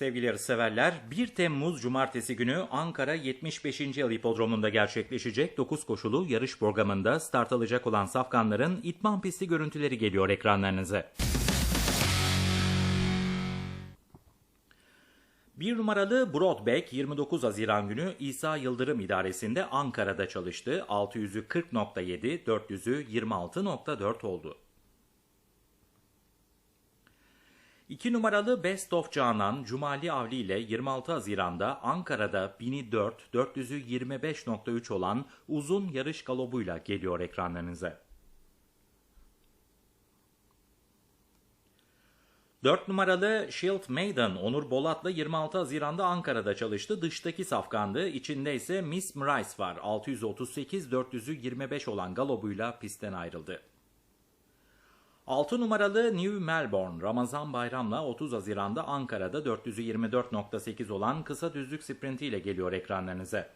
Sevgili yarışseverler, 1 Temmuz Cumartesi günü Ankara 75. Yıl Hipodromu'nda gerçekleşecek 9 koşulu yarış programında start alacak olan safkanların itman pisti görüntüleri geliyor ekranlarınıza. Bir numaralı Broadback 29 Haziran günü İsa Yıldırım idaresinde Ankara'da çalıştı. 600'ü 40.7, 400'ü 26.4 oldu. 2 numaralı Best of Canan Cumali Avli ile 26 Haziran'da Ankara'da 1004, 400'ü 25.3 olan uzun yarış galobuyla geliyor ekranlarınıza. 4 numaralı Shield Maiden Onur Bolat'la 26 Haziran'da Ankara'da çalıştı. Dıştaki safkandı. İçinde ise Miss Rice var. 638 400'ü 25 olan galobuyla pistten ayrıldı. 6 numaralı New Melbourne Ramazan Bayram'la 30 Haziran'da Ankara'da 400'ü 24.8 olan kısa düzlük sprintiyle geliyor ekranlarınıza.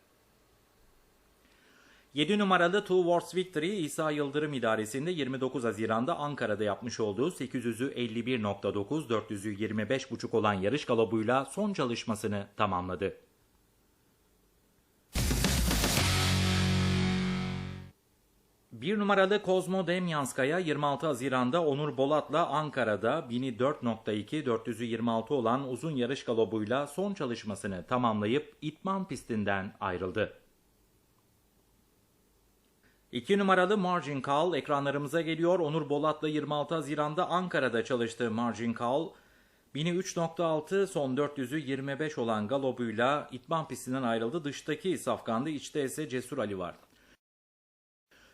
7 numaralı Two Wars Victory İsa Yıldırım idaresinde 29 Haziran'da Ankara'da yapmış olduğu 800'ü 51.9, 400'ü 25.5 olan yarış galobuyla son çalışmasını tamamladı. Bir numaralı Kozmo Demyanskaya 26 Haziran'da Onur Bolat'la Ankara'da 1000'i 4.2, 400'ü 26 olan uzun yarış galobuyla son çalışmasını tamamlayıp itman pistinden ayrıldı. 2 numaralı Margin Call ekranlarımıza geliyor. Onur Bolat'la 26 Haziran'da Ankara'da çalıştığı Margin Call 1000'i 3.6 son 400'ü 25 olan galobuyla itman pistinden ayrıldı. Dıştaki safkandı içte ise Cesur Ali var.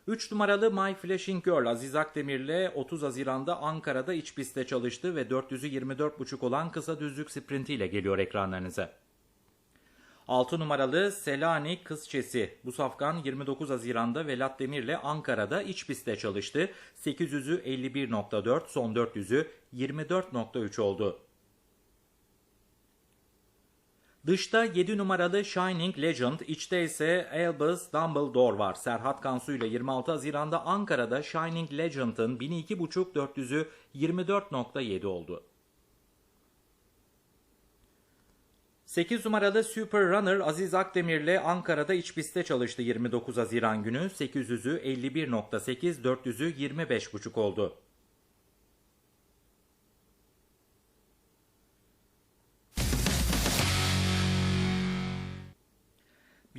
3 numaralı My Flashing Girl Aziz Akdemir'le 30 Haziran'da Ankara'da iç pistte çalıştı ve 400'ü 24.5 olan kısa düzlük sprintiyle geliyor ekranlarınıza. 6 numaralı Selanik Kızçesi. Bu safkan 29 Haziran'da Velat Demir'le Ankara'da iç pistte çalıştı. 800'ü 51.4, son 400'ü 24.3 oldu. Dışta 7 numaralı Shining Legend, içte ise Albus Dumbledore var. Serhat Kansu ile 26 Haziran'da Ankara'da Shining Legend'ın 1002.5 400'ü 24.7 oldu. 8 numaralı Super Runner Aziz Akdemir ile Ankara'da iç pistte çalıştı 29 Haziran günü. 800'ü 51.8, 400'ü 25.5 oldu.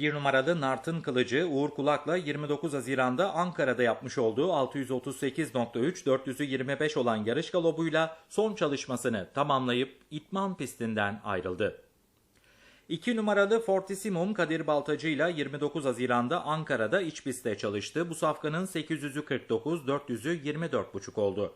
Bir numaralı Nart'ın kılıcı Uğur Kulak'la 29 Haziran'da Ankara'da yapmış olduğu 638.3 400'ü 25 olan yarış galobuyla son çalışmasını tamamlayıp itman pistinden ayrıldı. 2 numaralı Fortissimum Kadir Baltacı ile 29 Haziran'da Ankara'da iç pistte çalıştı. Bu safkanın 800'ü 49, 400'ü 24.5 oldu.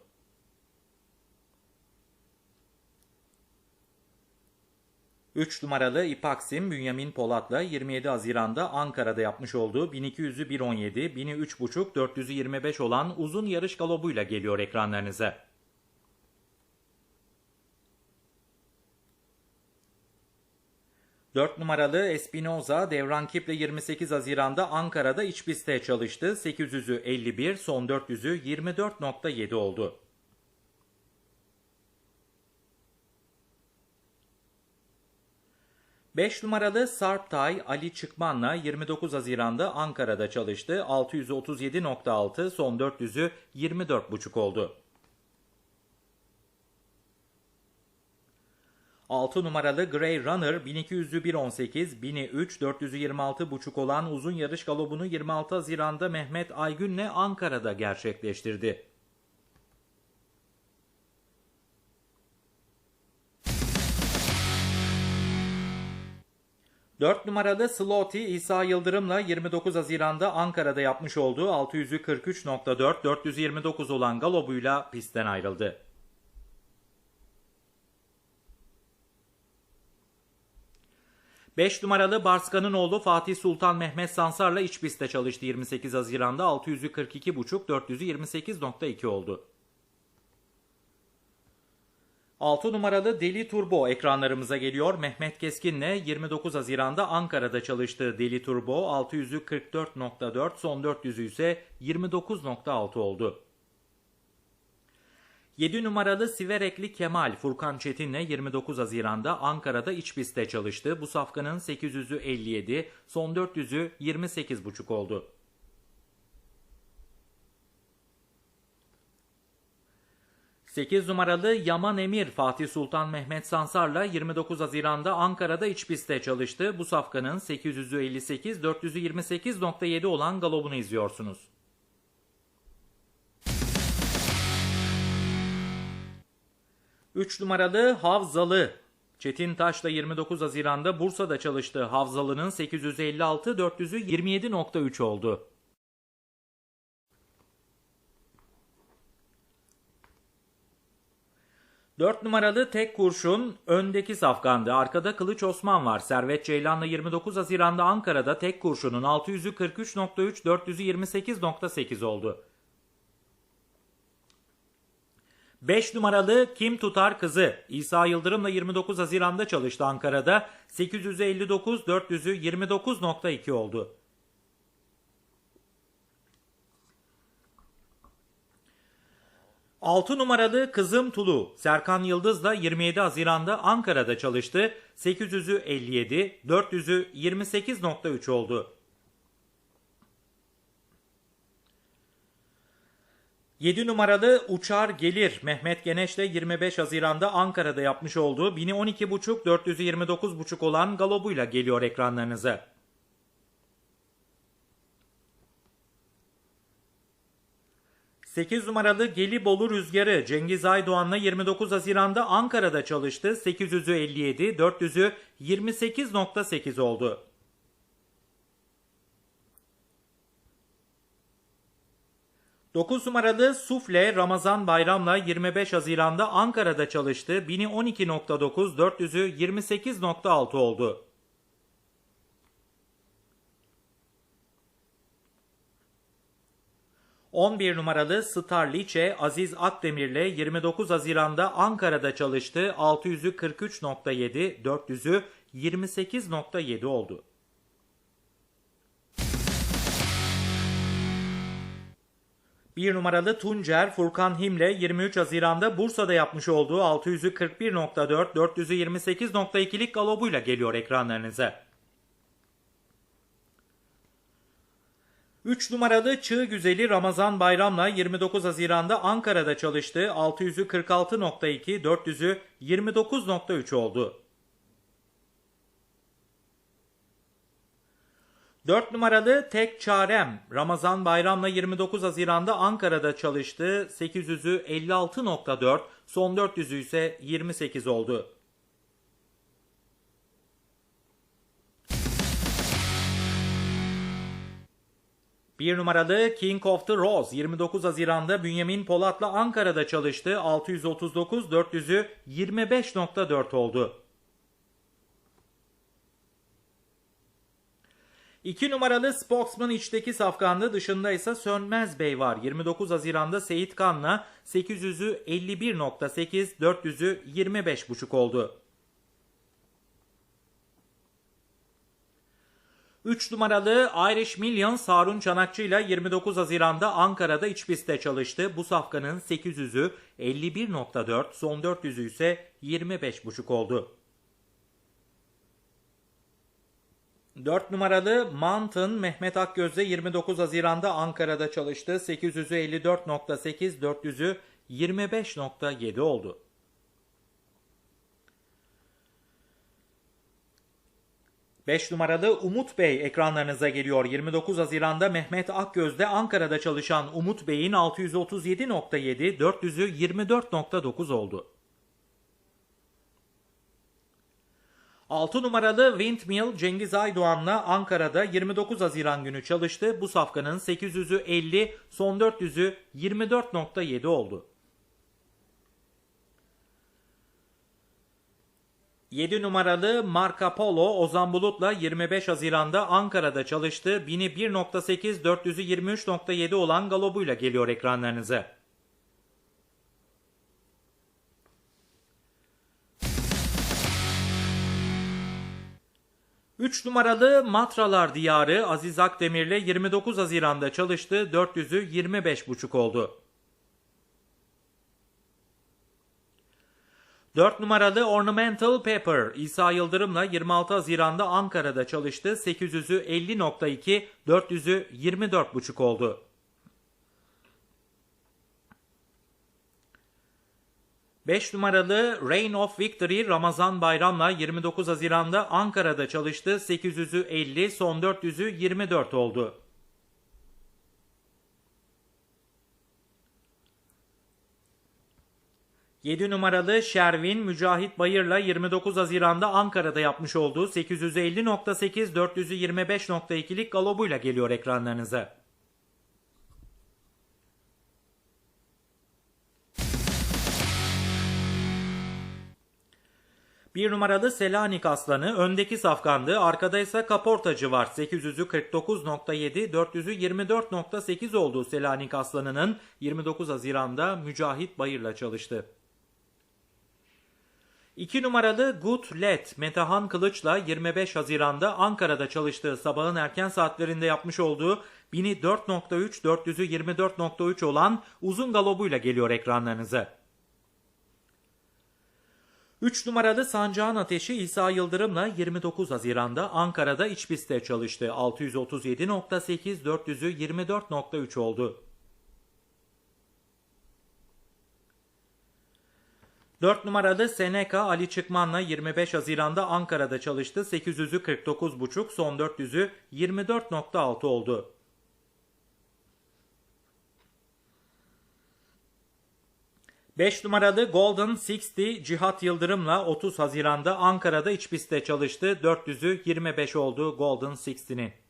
Üç numaralı İpaksim Bünyamin Polat'la 27 Haziran'da Ankara'da yapmış olduğu 1200'ü 117, 1000'i 3.5, 400'ü 25 olan uzun yarış galobuyla geliyor ekranlarınıza. Dört numaralı Espinoza Devran Kip'le 28 Haziran'da Ankara'da iç pistte çalıştı. 800'ü 51, son 400'ü 24.7 oldu. Beş numaralı Sarptay Ali Çıkman'la 29 Haziran'da Ankara'da çalıştı. 637.6, son 400'ü 24.5 oldu. 6 numaralı Grey Runner 1200'ü 1.18, 1000'i 3, 400'ü 26.5 olan uzun yarış galobunu 26 Haziran'da Mehmet Aygün'le Ankara'da gerçekleştirdi. Dört numaralı Slotty İsa Yıldırım'la 29 Haziran'da Ankara'da yapmış olduğu 600'ü 43.4, 429 olan galobuyla pistten ayrıldı. 5 numaralı Barskan'ın oğlu Fatih Sultan Mehmet Sansar'la iç pistte çalıştı 28 Haziran'da 600'ü 42.5 400'ü 28.2 oldu. 6 numaralı Deli Turbo ekranlarımıza geliyor. Mehmet Keskin'le 29 Haziran'da Ankara'da çalıştığı Deli Turbo 600'ü 44.4 son 400'ü ise 29.6 oldu. 7 numaralı Siverekli Kemal Furkan Çetin'le 29 Haziran'da Ankara'da iç pistte çalıştı. Bu safkanın 800'ü 57, son 400'ü 28,5 oldu. Sekiz numaralı Yaman Emir Fatih Sultan Mehmet Sansar'la 29 Haziran'da Ankara'da iç pistte çalıştı. Bu safkanın 800'ü 58, 428.7 olan galobunu izliyorsunuz. Üç numaralı Havzalı. Çetin Taş'la 29 Haziran'da Bursa'da çalıştığı Havzalı'nın 856, 400'ü 27.3 oldu. Dört numaralı tek kurşun öndeki safkandı. Arkada Kılıç Osman var. Servet Ceylan'la 29 Haziran'da Ankara'da tek kurşunun 600'ü 43.3, 400'ü 28.8 oldu. 5 numaralı Kim Tutar Kızı İsa Yıldırım'la 29 Haziran'da çalıştı Ankara'da. 859, 400'ü 29.2 oldu. Altı numaralı Kızım Tulu Serkan Yıldız'la 27 Haziran'da Ankara'da çalıştı. 800'ü 57, 400'ü 28.3 oldu. 7 numaralı Uçar Gelir Mehmet Geneş'le 25 Haziran'da Ankara'da yapmış olduğu 1000'i 12.5 429.5 olan galobuyla geliyor ekranlarınıza. Sekiz numaralı Gelibolu Rüzgarı Cengiz Aydoğan'la 29 Haziran'da Ankara'da çalıştı. 800'ü 57, 400'ü 28.8 oldu. 9 numaralı Sufle Ramazan Bayram'la 25 Haziran'da Ankara'da çalıştı. 1000'i 12.9, 400'ü 28.6 oldu. ...11 numaralı Star Liçe Aziz Akdemir'le 29 Haziran'da Ankara'da çalıştı. 600'ü 43.7, 400'ü 28.7 oldu. Bir numaralı Tuncer Furkan Him'le 23 Haziran'da Bursa'da yapmış olduğu 600'ü 41.4, 400'ü 28.2'lik galobuyla geliyor ekranlarınıza. 3 numaralı Çığ Güzeli Ramazan Bayram'la 29 Haziran'da Ankara'da çalıştı. 600'ü 46.2, 400'ü 29.3 oldu. 4 numaralı Tek Çarem Ramazan Bayram'la 29 Haziran'da Ankara'da çalıştı. 800'ü 56.4, son 400'ü ise 28 oldu. Bir numaralı King of the Rose 29 Haziran'da Bünyamin Polat'la Ankara'da çalıştı. 639, 400'ü 25.4 oldu. 2 numaralı Spokesman içteki safkanlı dışında ise Sönmez Bey var. 29 Haziran'da Seyit Kan'la 800'ü 51.8, 400'ü 25.5 oldu. 3 numaralı Irish Million Sarun Çanakçı ile 29 Haziran'da Ankara'da iç pistte çalıştı. Bu safkanın 800'ü 51.4, son 400'ü ise 25.5 oldu. 4 numaralı Mountain Mehmet Akgöz'de 29 Haziran'da Ankara'da çalıştı. 800'ü 54.8, 400'ü 25.7 oldu. Beş numaralı Umut Bey ekranlarınıza geliyor. 29 Haziran'da Mehmet Akgöz'de Ankara'da çalışan Umut Bey'in 637.7, 400'ü 24.9 oldu. 6 numaralı Windmill Cengiz Aydoğan'la Ankara'da 29 Haziran günü çalıştı. Bu safkanın 800'ü 50, son 400'ü 24.7 oldu. 7 numaralı Marco Polo Ozan Bulut'la 25 Haziran'da Ankara'da çalıştı. 1000'i 1.8, 400'ü 23.7 olan galobuyla geliyor ekranlarınıza. 3 numaralı Matralar Diyarı Aziz Akdemir'le 29 Haziran'da çalıştı. 400'ü 25,5 oldu. 4 numaralı Ornamental Pepper İsa Yıldırım'la 26 Haziran'da Ankara'da çalıştı. 800'ü 50.2, 400'ü 24.5 oldu. Beş numaralı Reign of Victory Ramazan Bayram'la 29 Haziran'da Ankara'da çalıştı. 800'ü 50, son 400'ü 24 oldu. Yedi numaralı Şervin Mücahit Bayır'la 29 Haziran'da Ankara'da yapmış olduğu 850.8 425.2'lik galobuyla geliyor ekranlarınıza. Bir numaralı Selanik Aslanı öndeki safkandı. Arkada ise kaportacı var. 800'ü 49.7, 400'ü 24.8 olduğu Selanik Aslanı'nın 29 Haziran'da Mücahit Bayır'la çalıştı. 2 numaralı Good Let Metahan Kılıç'la 25 Haziran'da Ankara'da çalıştığı sabahın erken saatlerinde yapmış olduğu 1000'i 4.3, 400'ü 24.3 olan uzun galobuyla geliyor ekranlarınıza. 3 numaralı Sancağın Ateşi İsa Yıldırım'la 29 Haziran'da Ankara'da iç pistte çalıştı. 637.8, 400'ü 24.3 oldu. 4 numaralı Seneca Ali Çıkman'la 25 Haziran'da Ankara'da çalıştı. 800'ü 49.5, son 400'ü 24.6 oldu. Beş numaralı Golden 60 Cihat Yıldırım'la 30 Haziran'da Ankara'da iç pistte çalıştı. 400'ü 25 oldu Golden 60'nin.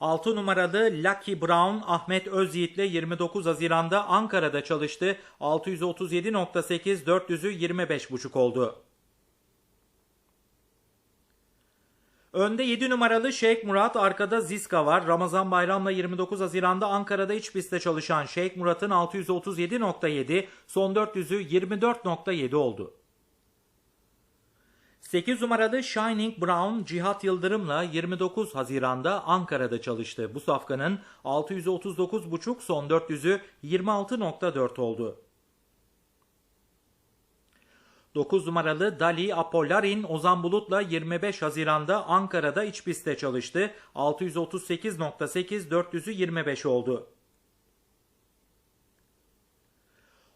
6 numaralı Lucky Brown Ahmet Özyiğit'le 29 Haziran'da Ankara'da çalıştı. 637.8 400'ü 25.5 oldu. Önde 7 numaralı Şeyh Murat, arkada Ziska var. Ramazan Bayram'la 29 Haziran'da Ankara'da iç pistte çalışan Şeyh Murat'ın 637.7, son 400'ü 24.7 oldu. 8 numaralı Shining Brown Cihat Yıldırım'la 29 Haziran'da Ankara'da çalıştı. Bu safkanın 639.5 son 400'ü 26.4 oldu. 9 numaralı Dali Apollarin Ozan Bulut'la 25 Haziran'da Ankara'da iç pistte çalıştı. 638.8 400'ü 25 oldu.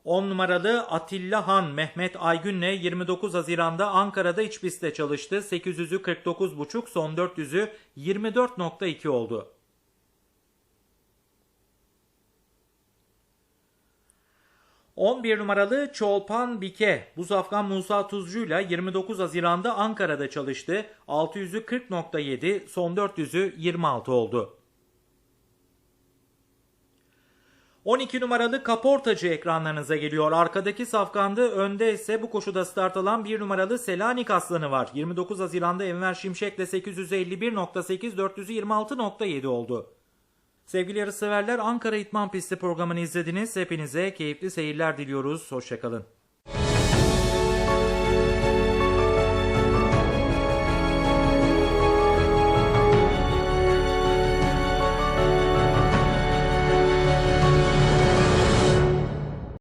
10 numaralı Atilla Han Mehmet Aygün'le 29 Haziran'da Ankara'da iç pistte çalıştı. 800'ü 49.5 son 400'ü 24.2 oldu. 11 numaralı Çolpan Bike bu Afgan Musa Tuzcu ile 29 Haziran'da Ankara'da çalıştı. 600'ü 40.7 son 400'ü 26 oldu. 12 numaralı kaportacı ekranlarınıza geliyor. Arkadaki safkandı. Önde ise bu koşuda start alan 1 numaralı Selanik Aslanı var. 29 Haziran'da Enver Şimşek'le 851.8 426.7 oldu. Sevgili yarışseverler Ankara İtman Pisti programını izlediniz. Hepinize keyifli seyirler diliyoruz. Hoşçakalın.